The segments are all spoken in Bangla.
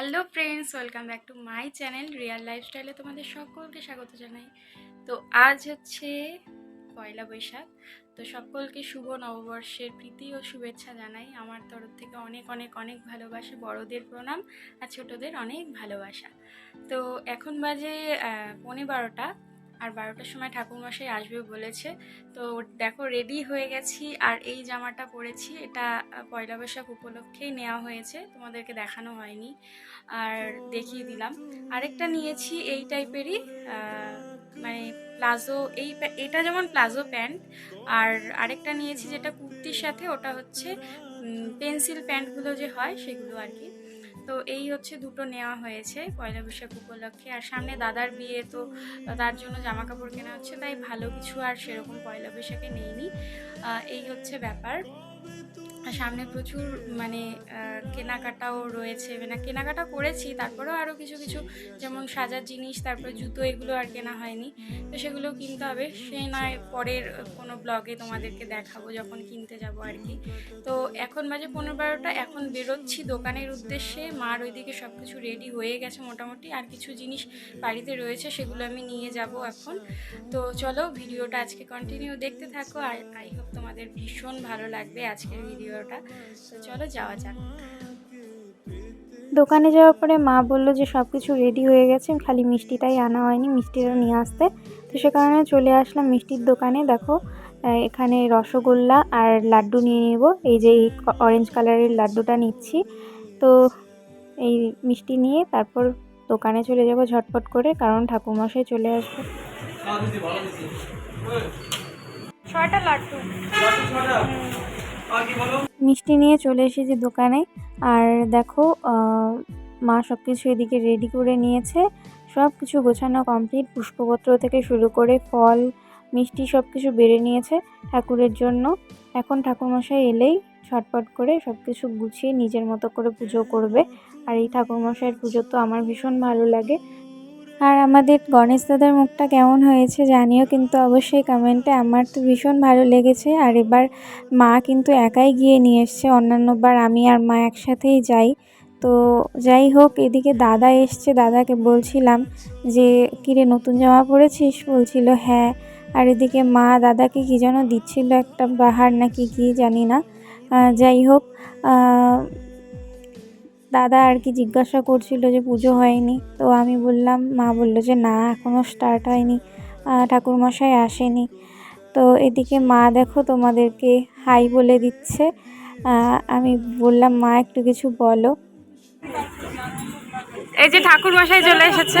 Hello friends welcome back to my channel real লাইফস্টাইলে তোমাদের সকলকে স্বাগত জানাই। তো আজ হচ্ছে পয়লা বৈশাখ, তো সকলকে শুভ নববর্ষের প্রীতি ও শুভেচ্ছা জানাই। আমার তরফ থেকে অনেক অনেক অনেক ভালোবাসা, বড়দের প্রণাম আর ছোটোদের অনেক ভালোবাসা। তো এখন বাজে পনেরো বারোটা। আর বারোটার সময় ঠাকুরমশাই আসবে বলেছে। তো দেখো রেডি হয়ে গেছি। আর এই জামাটা পরেছি, এটা পয়লা বৈশাখ উপলক্ষেই নেওয়া হয়েছে। তোমাদেরকে দেখানো হয়নি। আর দেখিয়ে দিলাম। আরেকটা নিয়েছি, এই টাইপেরই মানে প্লাজো, এই এটা যেমন প্লাজো প্যান্ট, আর আরেকটা নিয়েছি যেটা কুর্তির সাথে, ওটা হচ্ছে পেন্সিল প্যান্টগুলো যে হয়, সেগুলো আর কি। তো এই হচ্ছে দুটো নেওয়া হয়েছে পয়লা বৈশাখ উপলক্ষে। আর সামনে দাদার বিয়ে, তো তার জন্য জামা কাপড় কেনা হচ্ছে, তাই ভালো কিছু আর সেরকম পয়লা বৈশাখে নেইনি। এই হচ্ছে ব্যাপার। সামনে প্রচুর মানে কেনাকাটাও রয়েছে। মানে কেনাকাটা করেছি, তারপরেও আরও কিছু কিছু যেমন সাজার জিনিস, তারপরে জুতো এগুলো আর কেনা হয়নি। তো সেগুলো কিনতে হবে। সে নয় পরের কোনো ব্লগে তোমাদেরকে দেখাবো যখন কিনতে যাব আর কি। তো এখন বাজে পনেরো বারোটা, এখন বেরোচ্ছি দোকানের উদ্দেশ্যে। মার ওইদিকে সব কিছু রেডি হয়ে গেছে মোটামুটি। আর কিছু জিনিস বাড়িতে রয়েছে, সেগুলো আমি নিয়ে যাব এখন। তো চলো, ভিডিওটা আজকে কন্টিনিউ দেখতে থাকো, আর আই হোপ তোমাদের ভীষণ ভালো লাগবে। আজকের ভিডিওটা। তো চলো যাওয়া যাক। দোকানে যাওয়ার পরে মা বলল যে সব কিছু রেডি হয়ে গেছে খালি মিষ্টিটাই আনা হয়নি মিষ্টিটা নিয়ে আসতে। তো সে কারণে চলে আসলাম মিষ্টির দোকানে। দেখো এখানে রসগোল্লা আর লাড্ডু নিয়ে নেব। এই যে এই অরেঞ্জ কালারের লাড্ডুটা নিচ্ছি। তো এই মিষ্টি নিয়ে তারপর দোকানে চলে যাব ঝটপট করে কারণ ঠাকুরমশাই চলে আসবে। ছয়টা লাড্ডু। মিষ্টি নিয়ে চলে এসেছি দোকানে। আর দেখো মা সব কিছু এদিকে রেডি করে নিয়েছে। সব কিছু গোছানো কমপ্লিট পুষ্পপত্র থেকে শুরু করে ফল, মিষ্টি সব কিছু বেড়ে নিয়েছে ঠাকুরের জন্য। এখন ঠাকুরমশাই এলেই ছটপট করে সব কিছু গুছিয়ে নিজের মতো করে পুজো করবে। আর এই ঠাকুরমশাইয়ের পুজো তো আমার ভীষণ ভালো লাগে। আর আমাদের গণেশ দাদার মুখটা কেমন হয়েছে জানিও, কিন্তু অবশ্যই কমেন্টে আমার তো ভীষণ ভালো লেগেছে। আর এবার মা কিন্তু একাই গিয়ে নিয়ে এসছে, অন্যান্যবার আমি আর মা একসাথেই যাই। তো যাই হোক, এদিকে দাদা এসছে, দাদাকে বলছিলাম যে, কিরে, নতুন জামা পরেছিস? বলছিল হ্যাঁ। আর এদিকে মা দাদাকে কী যেন দিচ্ছিল একটা বাহার নাকি কি জানি না। যাই হোক দাদা আর কি জিজ্ঞাসা করছিল যে পুজো হয়নি। তো আমি বললাম মা বলল যে না এখনও স্টার্ট হয়নি ঠাকুরমশাই আসেনি। তো এদিকে মা দেখো তোমাদেরকে হাই বলে দিচ্ছে। আমি বললাম মা একটু কিছু বলো। এই যে ঠাকুর মশাই চলে এসেছে।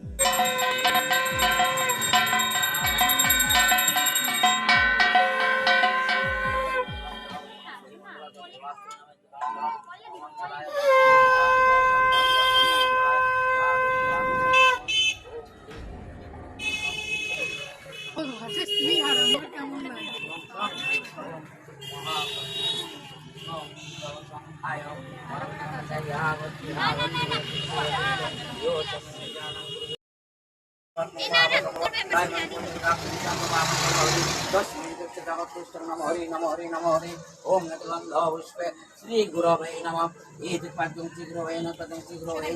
नम हरि नम हरि नम हरि ओम नटलंधे श्री गुरव नम ईद पद्म शीघ्र वै नदम शीघ्र वै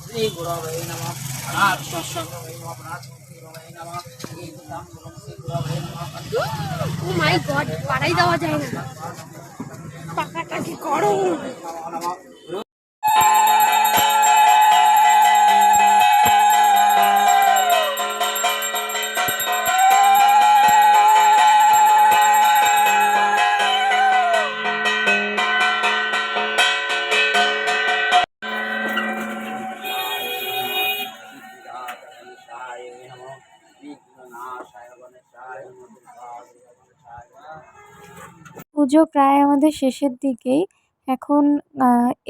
श्री गुरव नम अनाथ नम अनाथ ও মাই গড পাড়াই দেওয়া যায় না। পাখাটা কি করো পুজো প্রায় আমাদের শেষের দিকেই। এখন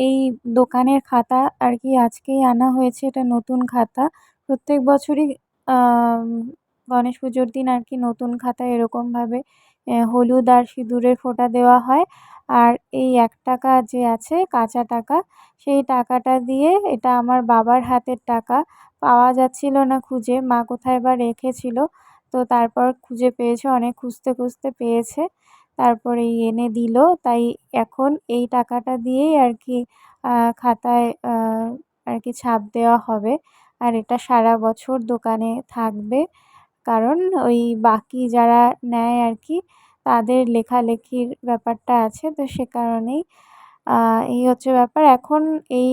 এই দোকানের খাতা আর কি আজকেই আনা হয়েছে, এটা নতুন খাতা। প্রত্যেক বছরই গণেশ পুজোর দিন আর কি নতুন খাতা এরকমভাবে হলুদ আর সিঁদুরের ফোঁটা দেওয়া হয়। আর এই এক টাকা যে আছে, কাঁচা টাকা, সেই টাকাটা দিয়ে এটা আমার বাবার হাতের টাকা। পাওয়া যাচ্ছিল না খুঁজে, মা কোথায় বা রেখেছিল, তো তারপর খুঁজে পেয়েছে, অনেক খুঁজতে খুঁজতে পেয়েছে। তারপরে এনে দিল। তাই এখন এই টাকাটা দিয়েই আর কি খাতায় আর কি ছাপ দেওয়া হবে। আর এটা সারা বছর দোকানে থাকবে। কারণ ওই বাকি যারা নেয় আর কি, তাদের লেখালেখির ব্যাপারটা আছে। তো সে কারণেই এই হচ্ছে ব্যাপার। এখন এই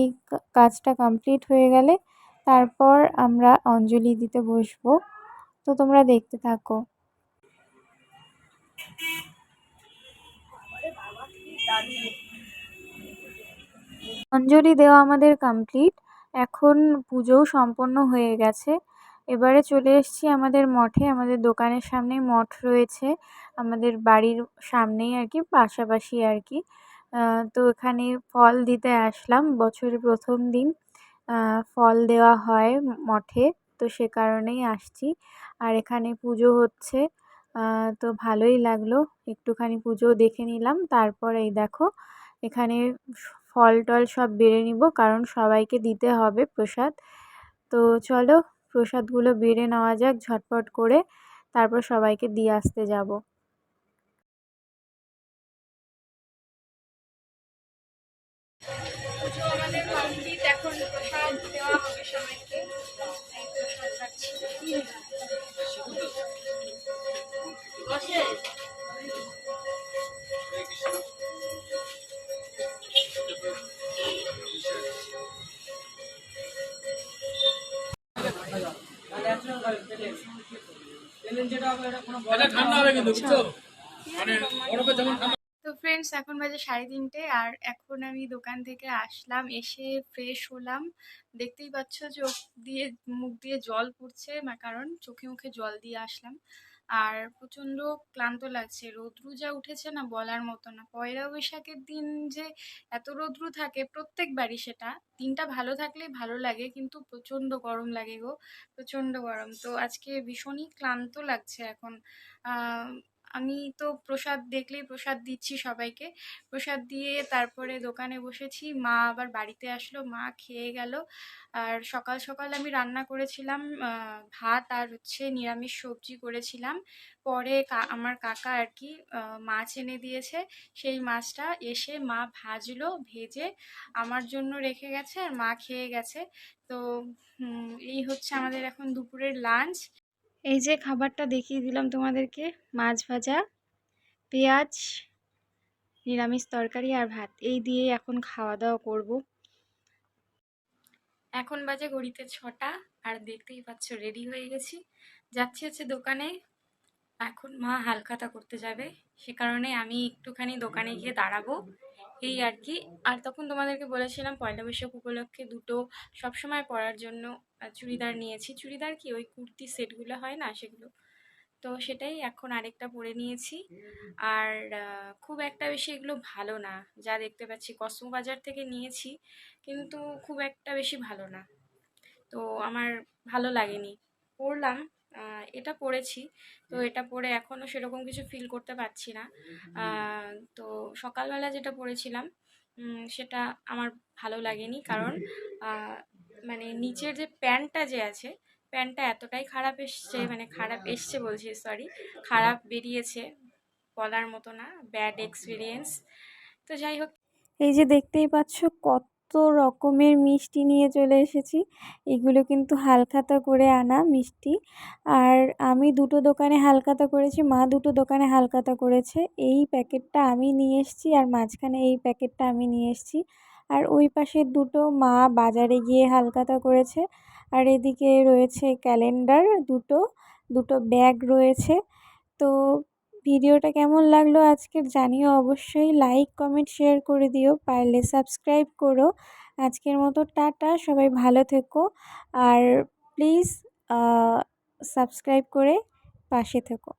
কাজটা কমপ্লিট হয়ে গেলে তারপর আমরা অঞ্জলি দিতে বসবো। তো তোমরা দেখতে থাকো। অঞ্জলি দেওয়া আমাদের কমপ্লিট এখন পুজোও সম্পন্ন হয়ে গেছে। এবারে চলে এসছি আমাদের মঠে। আমাদের দোকানের সামনেই মঠ রয়েছে। আমাদের বাড়ির সামনেই আর কি, পাশাপাশি আর কি। তো এখানে ফল দিতে আসলাম। বছরের প্রথম দিন ফল দেওয়া হয় মঠে। তো সে কারণেই আসছি। আর এখানে পুজো হচ্ছে। তো ভালোই লাগল। একটুখানি পুজো দেখে নিলাম। তারপর এই দেখো, এখানে ফল টল সব বেড়ে নিব, কারণ সবাইকে দিতে হবে প্রসাদ। তো চলো, প্রসাদগুলো বেড়ে নেওয়া যাক ঝটপট করে। তারপর সবাইকে দিয়ে আসতে যাব। তো ফ্রেন্ডস এখন বাজে সাড়ে তিনটে আর এখন আমি দোকান থেকে আসলাম, এসে ফ্রেশ হলাম। দেখতেই পাচ্ছ চোখ দিয়ে, মুখ দিয়ে জল পড়ছে কারণ চোখে মুখে জল দিয়ে আসলাম। আর প্রচণ্ড ক্লান্ত লাগছে। রৌদ্রু যা উঠেছে না বলার মতো না। পয়লা বৈশাখের দিন যে এত রৌদ্রু থাকে, প্রত্যেকবারই সেটা। দিনটা ভালো থাকলেই ভালো লাগে, কিন্তু প্রচণ্ড গরম লাগে গো, প্রচণ্ড গরম। তো আজকে ভীষণই ক্লান্ত লাগছে এখন। আমি তো প্রসাদ দেখলেই প্রসাদ দিচ্ছি সবাইকে। প্রসাদ দিয়ে তারপরে দোকানে বসেছি, মা আবার বাড়িতে আসলো, মা খেয়ে গেল। আর সকাল সকাল আমি রান্না করেছিলাম ভাত আর হচ্ছে নিরামিষ সবজি করেছিলাম। পরে আমার কাকা আর কি মাছ এনে দিয়েছে। সেই মাছটা এসে মা ভাজলো, ভেজে আমার জন্য রেখে গেছে আর মা খেয়ে গেছে। তো এই হচ্ছে আমাদের এখন দুপুরের লাঞ্চ। এই যে খাবারটা দেখিয়ে দিলাম তোমাদেরকে, মাছ ভাজা, পেঁয়াজ, নিরামিষ তরকারি আর ভাত। এই দিয়ে এখন খাওয়া দাওয়া করব। এখন বাজে ঘড়িতে ছটা, আর দেখতেই পাচ্ছ রেডি হয়ে গেছি। যাচ্ছি হচ্ছে দোকানে। এখন মা হালখাতা করতে যাবে, সে কারণে আমি একটুখানি দোকানে গিয়ে দাঁড়াবো। এই আর কি। আর তখন তোমাদেরকে বলেছিলাম পয়লা বৈশাখ উপলক্ষে দুটো সবসময় পরার জন্য চুড়িদার নিয়েছি। চুড়িদার কি? ওই কুর্তি সেটগুলো হয় না সেগুলো? তো সেটাই এখন আরেকটা পরে নিয়েছি। আর খুব একটা বেশি এগুলো ভালো না। যা দেখতে পাচ্ছি, কসমো বাজার থেকে নিয়েছি, কিন্তু খুব একটা বেশি ভালো না। তো আমার ভালো লাগেনি। পরলাম এটা পরেছি তো এটা পরে এখনও সেরকম কিছু ফিল করতে পারছি না। তো সকালবেলা যেটা পরেছিলাম সেটা আমার ভালো লাগেনি। কারণ মানে নিচের যে প্যান্টটা যে আছে প্যান্টটা এতটাই খারাপ এসছে মানে খারাপ এসছে বলছি সরি খারাপ বেরিয়েছে বলার মতো না ব্যাড এক্সপিরিয়েন্স তো যাই হোক এই যে দেখতেই পাচ্ছ কত রকমের মিষ্টি নিয়ে চলে এসেছি। এগুলো কিন্তু হালখাতা করে আনা মিষ্টি। আর আমি দুটো দোকানে হালখাতা করেছি, মা দুটো দোকানে হালখাতা করেছে। এই প্যাকেটটা আমি নিয়ে এসেছি আর মাঝখানে এই প্যাকেটটা আমি নিয়ে এসেছি। আর ওই পাশের দুটো মা বাজারে গিয়ে হালখাতা করেছে। আর এদিকে রয়েছে ক্যালেন্ডার দুটো দুটো ব্যাগ রয়েছে। তো ভিডিওটা কেমন লাগল আজকের জানিও অবশ্যই লাইক কমেন্ট শেয়ার করে দিও, পারলে সাবস্ক্রাইব করো। আজকের মতো টাটা, সবাই ভালো থেকো। আর প্লিজ সাবস্ক্রাইব করে পাশে থেকো।